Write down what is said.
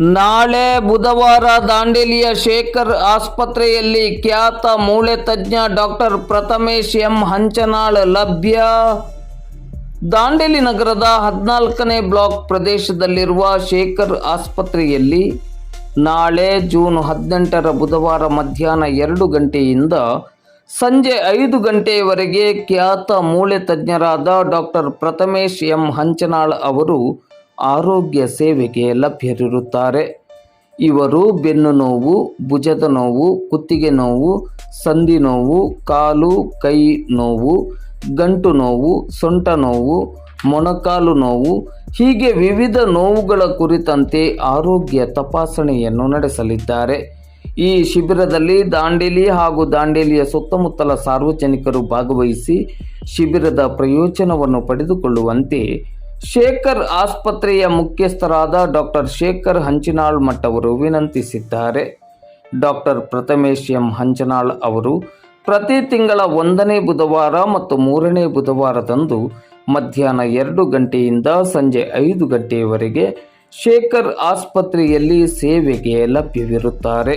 ನಾಳೆ ಬುಧವಾರ ದಾಂಡೇಲಿಯ ಶೇಖರ್ ಆಸ್ಪತ್ರೆಯಲ್ಲಿ ಖ್ಯಾತ ಮೂಳೆ ತಜ್ಞ ಡಾಕ್ಟರ್ ಪ್ರಥಮೇಶ್ ಎಂ ಹಂಚನಾಳ್ ಲಭ್ಯ. ದಾಂಡೇಲಿ ನಗರದ ಹದಿನಾಲ್ಕನೇ ಬ್ಲಾಕ್ ಪ್ರದೇಶದಲ್ಲಿರುವ ಶೇಖರ್ ಆಸ್ಪತ್ರೆಯಲ್ಲಿ ನಾಳೆ ಜೂನ್ ಹದಿನೆಂಟರ ಬುಧವಾರ ಮಧ್ಯಾಹ್ನ ಎರಡು ಗಂಟೆಯಿಂದ ಸಂಜೆ ಐದು ಗಂಟೆಯವರೆಗೆ ಖ್ಯಾತ ಮೂಳೆ ತಜ್ಞರಾದ ಡಾಕ್ಟರ್ ಪ್ರಥಮೇಶ್ ಎಂ ಹಂಚನಾಳ್ ಅವರು ಆರೋಗ್ಯ ಸೇವೆಗೆ ಲಭ್ಯರಿರುತ್ತಾರೆ. ಇವರು ಬೆನ್ನು ನೋವು, ಭುಜದ ನೋವು, ಕುತ್ತಿಗೆ ನೋವು, ಸಂಧಿ ನೋವು, ಕಾಲು, ಕೈ ನೋವು, ಗಂಟು ನೋವು, ಸೊಂಟ ನೋವು, ಮೊಣಕಾಲು ನೋವು, ಹೀಗೆ ವಿವಿಧ ನೋವುಗಳ ಕುರಿತಂತೆ ಆರೋಗ್ಯ ತಪಾಸಣೆಯನ್ನು ನಡೆಸಲಿದ್ದಾರೆ. ಈ ಶಿಬಿರದಲ್ಲಿ ದಾಂಡೇಲಿ ಹಾಗೂ ದಾಂಡೇಲಿಯ ಸುತ್ತಮುತ್ತಲ ಸಾರ್ವಜನಿಕರು ಭಾಗವಹಿಸಿ ಶಿಬಿರದ ಪ್ರಯೋಜನವನ್ನು ಪಡೆದುಕೊಳ್ಳುವಂತೆ ಶೇಖರ್ ಆಸ್ಪತ್ರೆಯ ಮುಖ್ಯಸ್ಥರಾದ ಡಾಕ್ಟರ್ ಶೇಖರ್ ಹಂಚಿನಾಳ್ ಮಠ ಅವರು ವಿನಂತಿಸಿದ್ದಾರೆ. ಡಾಕ್ಟರ್ ಪ್ರಥಮೇಶ್ ಎಂ ಹಂಚನಾಳ್ ಅವರು, ಪ್ರತಿ ತಿಂಗಳ ಒಂದನೇ ಬುಧವಾರ ಮತ್ತು ಮೂರನೇ ಬುಧವಾರದಂದು ಮಧ್ಯಾಹ್ನ ಎರಡು ಗಂಟೆಯಿಂದ ಸಂಜೆ ಐದು ಗಂಟೆಯವರೆಗೆ ಶೇಖರ್ ಆಸ್ಪತ್ರೆಯಲ್ಲಿ ಸೇವೆಗೆ ಲಭ್ಯವಿರುತ್ತಾರೆ.